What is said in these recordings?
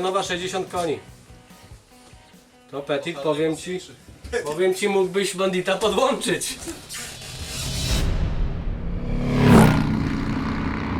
znamionowa 60 koni. To Petit, powiem ci, powiem ci, mógłbyś bandita podłączyć.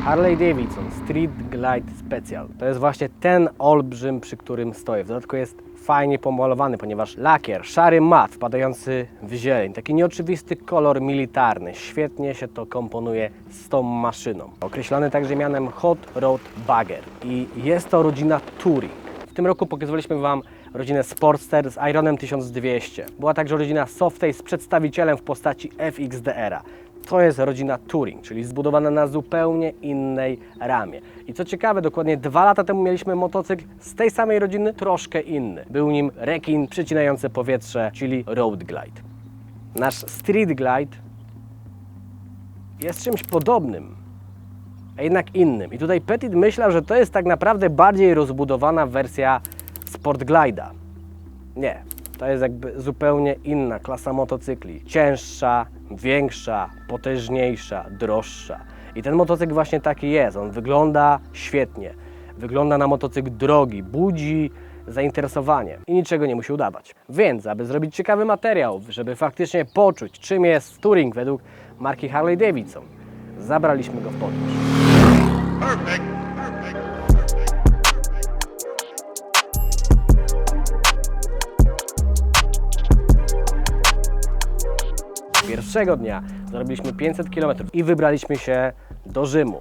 Harley Davidson Street Glide Special. To jest właśnie ten olbrzym, przy którym stoję. W dodatku jest fajnie pomalowany, ponieważ lakier, szary mat wpadający w zieleń, taki nieoczywisty kolor militarny. Świetnie się to komponuje z tą maszyną. Określony także mianem Hot Rod Bagger. I jest to rodzina Touring. W tym roku pokazywaliśmy Wam rodzinę Sportster z Ironem 1200. Była także rodzina Softail z przedstawicielem w postaci FXDR-a. To jest rodzina Touring, czyli zbudowana na zupełnie innej ramie. I co ciekawe, dokładnie dwa lata temu mieliśmy motocykl z tej samej rodziny, troszkę inny. Był nim rekin przecinający powietrze, czyli Road Glide. Nasz Street Glide jest czymś podobnym, a jednak innym. I tutaj Petit myślał, że to jest tak naprawdę bardziej rozbudowana wersja Sport Glide'a. Nie, to jest jakby zupełnie inna klasa motocykli. Cięższa, większa, potężniejsza, droższa. I ten motocykl właśnie taki jest. On wygląda świetnie. Wygląda na motocykl drogi, budzi zainteresowanie i niczego nie musi udawać. Więc, aby zrobić ciekawy materiał, żeby faktycznie poczuć, czym jest Touring według marki Harley Davidson, zabraliśmy go w podróż. Pierwszego dnia zrobiliśmy 500 km i wybraliśmy się do Rzymu,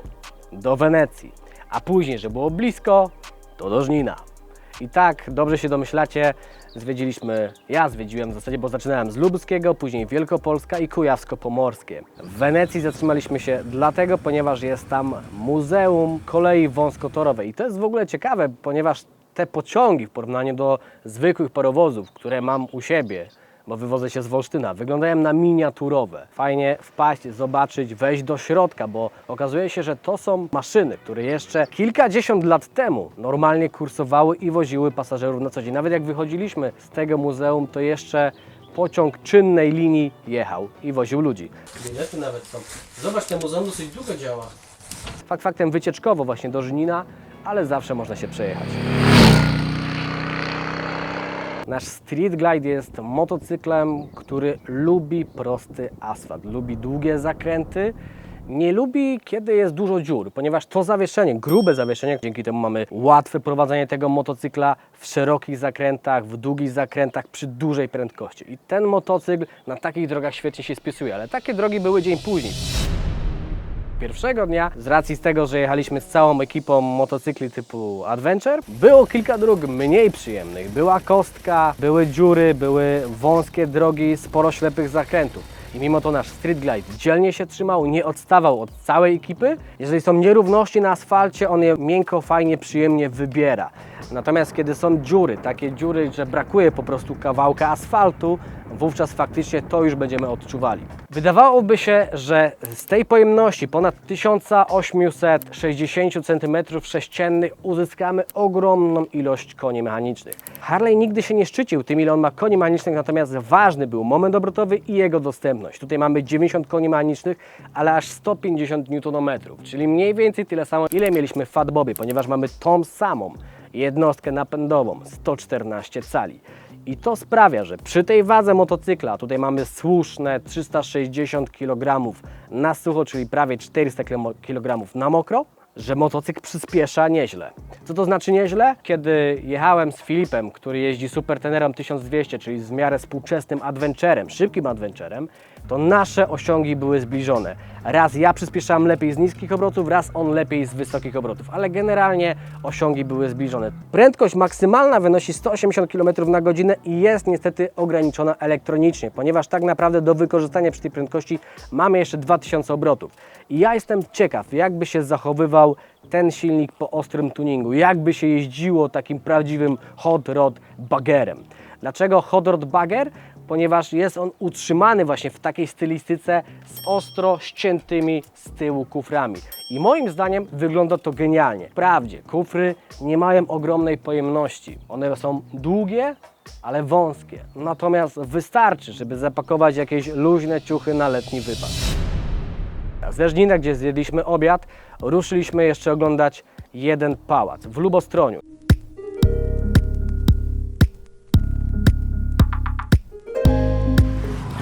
do Wenecji, a później, że było blisko, to do Żnina. I tak, dobrze się domyślacie, zwiedziliśmy, ja zwiedziłem w zasadzie, bo zaczynałem z Lubskiego, później Wielkopolska i Kujawsko-Pomorskie. W Wenecji zatrzymaliśmy się dlatego, ponieważ jest tam Muzeum Kolei Wąskotorowej. I to jest w ogóle ciekawe, ponieważ te pociągi w porównaniu do zwykłych parowozów, które mam u siebie, bo wywodzę się z Wolsztyna. Wyglądają na miniaturowe. Fajnie wpaść, zobaczyć, wejść do środka, bo okazuje się, że to są maszyny, które jeszcze kilkadziesiąt lat temu normalnie kursowały i woziły pasażerów na co dzień. Nawet jak wychodziliśmy z tego muzeum, to jeszcze pociąg czynnej linii jechał i woził ludzi. Bilety nawet są. Zobacz, ten muzeum dosyć długo działa. Fakt faktem wycieczkowo właśnie do Żnina, ale zawsze można się przejechać. Nasz Street Glide jest motocyklem, który lubi prosty asfalt, lubi długie zakręty. Nie lubi, kiedy jest dużo dziur, ponieważ to zawieszenie, grube zawieszenie, dzięki temu mamy łatwe prowadzenie tego motocykla w szerokich zakrętach, w długich zakrętach, przy dużej prędkości. I ten motocykl na takich drogach świetnie się spisuje, ale takie drogi były dzień później. Pierwszego dnia, z racji z tego, że jechaliśmy z całą ekipą motocykli typu Adventure, było kilka dróg mniej przyjemnych. Była kostka, były dziury, były wąskie drogi, sporo ślepych zakrętów. I mimo to nasz Street Glide dzielnie się trzymał, nie odstawał od całej ekipy. Jeżeli są nierówności na asfalcie, on je miękko, fajnie, przyjemnie wybiera. Natomiast kiedy są dziury, takie dziury, że brakuje po prostu kawałka asfaltu, wówczas faktycznie to już będziemy odczuwali. Wydawałoby się, że z tej pojemności ponad 1860 cm3 uzyskamy ogromną ilość koni mechanicznych. Harley nigdy się nie szczycił tym, ile on ma koni mechanicznych, natomiast ważny był moment obrotowy i jego dostępność. Tutaj mamy 90 koni mechanicznych, ale aż 150 Nm, czyli mniej więcej tyle samo, ile mieliśmy w Fatbobie, ponieważ mamy tą samą jednostkę napędową 114 cali. I to sprawia, że przy tej wadze motocykla, tutaj mamy słuszne 360 kg na sucho, czyli prawie 400 kg na mokro, że motocykl przyspiesza nieźle. Co to znaczy nieźle? Kiedy jechałem z Filipem, który jeździ Supertenerem 1200, czyli z miarę współczesnym adventurem, szybkim adventurem, to nasze osiągi były zbliżone. Raz ja przyspieszałem lepiej z niskich obrotów, raz on lepiej z wysokich obrotów, ale generalnie osiągi były zbliżone. Prędkość maksymalna wynosi 180 km na godzinę i jest niestety ograniczona elektronicznie, ponieważ tak naprawdę do wykorzystania przy tej prędkości mamy jeszcze 2000 obrotów. I ja jestem ciekaw, jakby się zachowywał ten silnik po ostrym tuningu, jakby się jeździło takim prawdziwym hot rod baggerem. Dlaczego rod bagger? ponieważ jest on utrzymany właśnie w takiej stylistyce z ostro ściętymi z tyłu kuframi. I moim zdaniem wygląda to genialnie. Wprawdzie kufry nie mają ogromnej pojemności. One są długie, ale wąskie. Natomiast wystarczy, żeby zapakować jakieś luźne ciuchy na letni wypad. Ze Żnina, gdzie zjedliśmy obiad, ruszyliśmy jeszcze oglądać jeden pałac w Lubostroniu.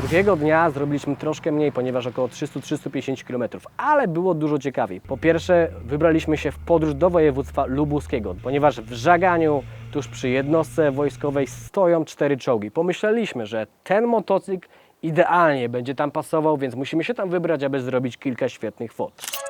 Drugiego dnia zrobiliśmy troszkę mniej, ponieważ około 300-350 km, ale było dużo ciekawiej. Po pierwsze, wybraliśmy się w podróż do województwa lubuskiego, ponieważ w Żaganiu, tuż przy jednostce wojskowej, stoją cztery czołgi. Pomyśleliśmy, że ten motocykl idealnie będzie tam pasował, więc musimy się tam wybrać, aby zrobić kilka świetnych fot.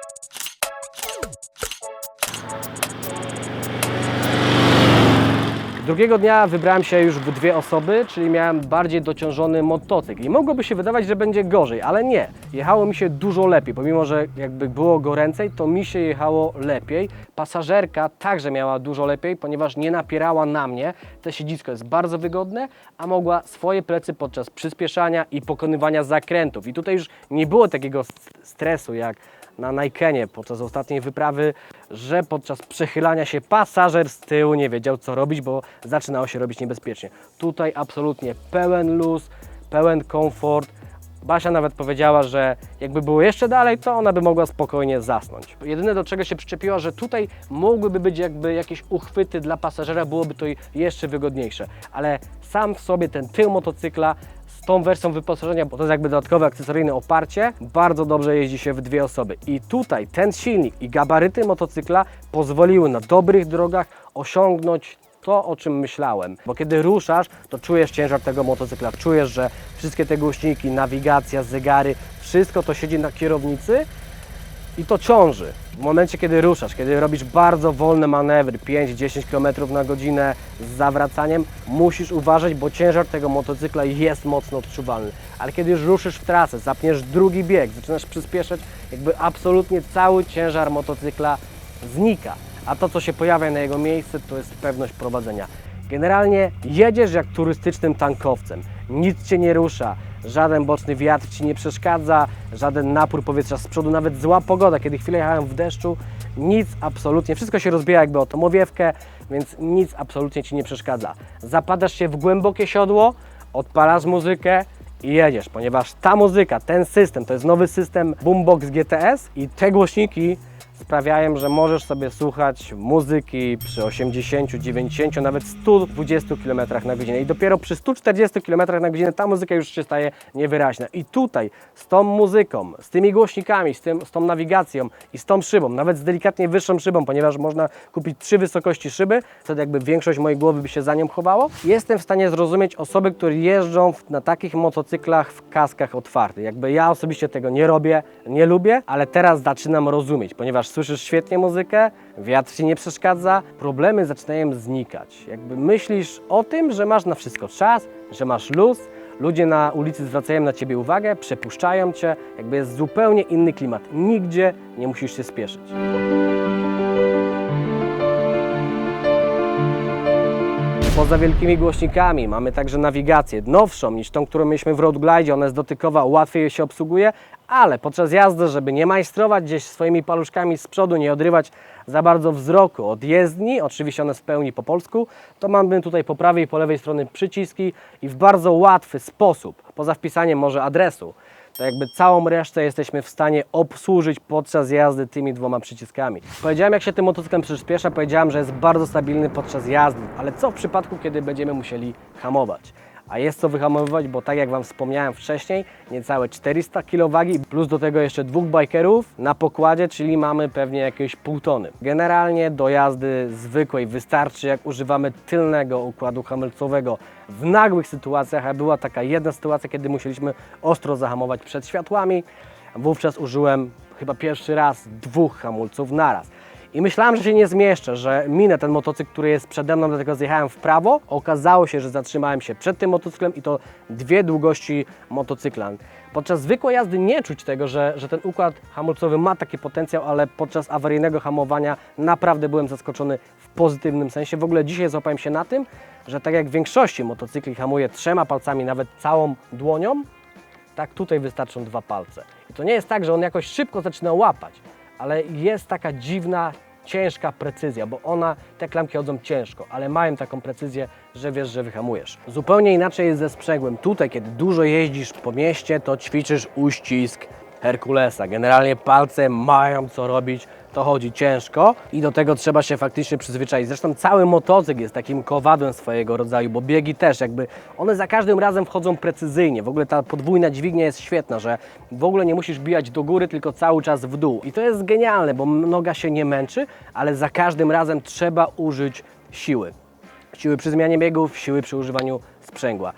Drugiego dnia wybrałem się już w dwie osoby, czyli miałem bardziej dociążony motocykl. I mogłoby się wydawać, że będzie gorzej, ale nie. Jechało mi się dużo lepiej, pomimo że jakby było goręcej, to mi się jechało lepiej. Pasażerka także miała dużo lepiej, ponieważ nie napierała na mnie. To siedzisko jest bardzo wygodne, a mogła swoje plecy podczas przyspieszania i pokonywania zakrętów. I tutaj już nie było takiego st- stresu jak na Nikenie podczas ostatniej wyprawy, że podczas przechylania się pasażer z tyłu nie wiedział co robić, bo zaczynało się robić niebezpiecznie. Tutaj absolutnie pełen luz, pełen komfort. Basia nawet powiedziała, że jakby było jeszcze dalej, to ona by mogła spokojnie zasnąć. Jedyne do czego się przyczepiła, że tutaj mogłyby być jakby jakieś uchwyty dla pasażera, byłoby to jeszcze wygodniejsze. Ale sam w sobie ten tył motocykla tą wersją wyposażenia, bo to jest jakby dodatkowe akcesoryjne oparcie, bardzo dobrze jeździ się w dwie osoby. I tutaj ten silnik i gabaryty motocykla pozwoliły na dobrych drogach osiągnąć to, o czym myślałem. Bo kiedy ruszasz, to czujesz ciężar tego motocykla, czujesz, że wszystkie te głośniki, nawigacja, zegary, wszystko to siedzi na kierownicy i to ciąży. W momencie, kiedy ruszasz, kiedy robisz bardzo wolne manewry, 5-10 km na godzinę z zawracaniem, musisz uważać, bo ciężar tego motocykla jest mocno odczuwalny. Ale kiedy już ruszysz w trasę, zapniesz drugi bieg, zaczynasz przyspieszać, jakby absolutnie cały ciężar motocykla znika. A to, co się pojawia na jego miejsce, to jest pewność prowadzenia. Generalnie jedziesz jak turystycznym tankowcem. Nic cię nie rusza, żaden boczny wiatr ci nie przeszkadza, żaden napór powietrza z przodu, nawet zła pogoda. Kiedy chwilę jechałem w deszczu, nic absolutnie, wszystko się rozbija jakby o tomowiewkę, więc nic absolutnie ci nie przeszkadza. Zapadasz się w głębokie siodło, odpalasz muzykę i jedziesz, ponieważ ta muzyka, ten system, to jest nowy system Boombox GTS i te głośniki sprawiają, że możesz sobie słuchać muzyki przy 80, 90, nawet 120 km na godzinę. I dopiero przy 140 km na godzinę ta muzyka już się staje niewyraźna. I tutaj z tą muzyką, z tymi głośnikami, z, tym, z tą nawigacją i z tą szybą, nawet z delikatnie wyższą szybą, ponieważ można kupić trzy wysokości szyby, wtedy jakby większość mojej głowy by się za nią chowało, jestem w stanie zrozumieć osoby, które jeżdżą na takich motocyklach w kaskach otwartych. Jakby ja osobiście tego nie robię, nie lubię, ale teraz zaczynam rozumieć, ponieważ słyszysz świetnie muzykę, wiatr ci nie przeszkadza, problemy zaczynają znikać. Jakby myślisz o tym, że masz na wszystko czas, że masz luz, ludzie na ulicy zwracają na ciebie uwagę, przepuszczają cię, jakby jest zupełnie inny klimat. Nigdzie nie musisz się spieszyć. Poza wielkimi głośnikami mamy także nawigację nowszą niż tą, którą mieliśmy w Road Glide. Ona jest dotykowa, łatwiej się obsługuje, ale podczas jazdy, żeby nie majstrować gdzieś swoimi paluszkami z przodu, nie odrywać za bardzo wzroku od jezdni, oczywiście one w pełni po polsku, to mamy tutaj po prawej i po lewej stronie przyciski i w bardzo łatwy sposób, poza wpisaniem może adresu, to jakby całą resztę jesteśmy w stanie obsłużyć podczas jazdy tymi dwoma przyciskami. Powiedziałem, jak się tym motocyklem przyspiesza, powiedziałem, że jest bardzo stabilny podczas jazdy, ale co w przypadku, kiedy będziemy musieli hamować? A jest co wyhamowywać, bo tak jak Wam wspomniałem wcześniej, niecałe 400 kg plus do tego jeszcze dwóch bikerów na pokładzie, czyli mamy pewnie jakieś pół tony. Generalnie do jazdy zwykłej wystarczy, jak używamy tylnego układu hamulcowego w nagłych sytuacjach, a była taka jedna sytuacja, kiedy musieliśmy ostro zahamować przed światłami. Wówczas użyłem chyba pierwszy raz dwóch hamulców naraz. I myślałem, że się nie zmieszczę, że minę ten motocykl, który jest przede mną, dlatego zjechałem w prawo. Okazało się, że zatrzymałem się przed tym motocyklem i to dwie długości motocykla. Podczas zwykłej jazdy nie czuć tego, że, że ten układ hamulcowy ma taki potencjał, ale podczas awaryjnego hamowania naprawdę byłem zaskoczony w pozytywnym sensie. W ogóle dzisiaj złapałem się na tym, że tak jak w większości motocykli hamuję trzema palcami, nawet całą dłonią, tak tutaj wystarczą dwa palce. I to nie jest tak, że on jakoś szybko zaczyna łapać, ale jest taka dziwna, ciężka precyzja, bo ona, te klamki chodzą ciężko, ale mają taką precyzję, że wiesz, że wyhamujesz. Zupełnie inaczej jest ze sprzęgłem. Tutaj, kiedy dużo jeździsz po mieście, to ćwiczysz uścisk Herkulesa. Generalnie palce mają co robić, to chodzi ciężko i do tego trzeba się faktycznie przyzwyczaić. Zresztą cały motocykl jest takim kowadłem swojego rodzaju, bo biegi też jakby, one za każdym razem wchodzą precyzyjnie. W ogóle ta podwójna dźwignia jest świetna, że w ogóle nie musisz bijać do góry, tylko cały czas w dół. I to jest genialne, bo noga się nie męczy, ale za każdym razem trzeba użyć siły. Siły przy zmianie biegów, siły przy używaniu sprzęgła.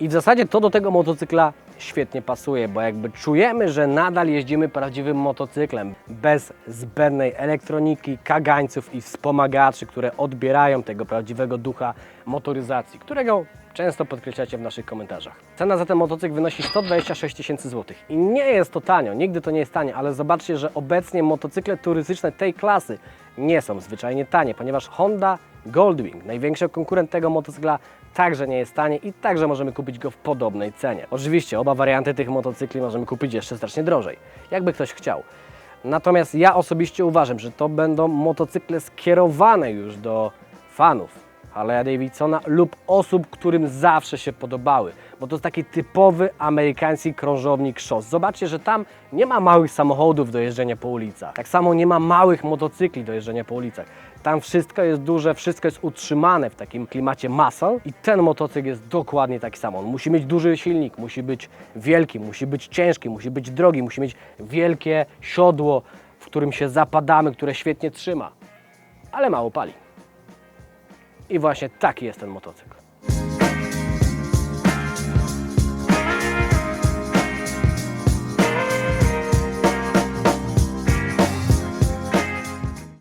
I w zasadzie to do tego motocykla świetnie pasuje, bo jakby czujemy, że nadal jeździmy prawdziwym motocyklem, bez zbędnej elektroniki, kagańców i wspomagaczy, które odbierają tego prawdziwego ducha motoryzacji, którego często podkreślacie w naszych komentarzach. Cena za ten motocykl wynosi 126 tysięcy złotych. I nie jest to tanio, nigdy to nie jest tanie, ale zobaczcie, że obecnie motocykle turystyczne tej klasy nie są zwyczajnie tanie, ponieważ Honda Goldwing, największy konkurent tego motocykla, także nie jest tanie i także możemy kupić go w podobnej cenie. Oczywiście oba warianty tych motocykli możemy kupić jeszcze strasznie drożej, jakby ktoś chciał. Natomiast ja osobiście uważam, że to będą motocykle skierowane już do fanów Harley'a Davidsona lub osób, którym zawsze się podobały, bo to jest taki typowy amerykański krążownik szos. Zobaczcie, że tam nie ma małych samochodów do jeżdżenia po ulicach. Tak samo nie ma małych motocykli do jeżdżenia po ulicach. Tam wszystko jest duże, wszystko jest utrzymane w takim klimacie muscle i ten motocykl jest dokładnie taki sam. On musi mieć duży silnik, musi być wielki, musi być ciężki, musi być drogi, musi mieć wielkie siodło, w którym się zapadamy, które świetnie trzyma, ale mało pali. I właśnie taki jest ten motocykl.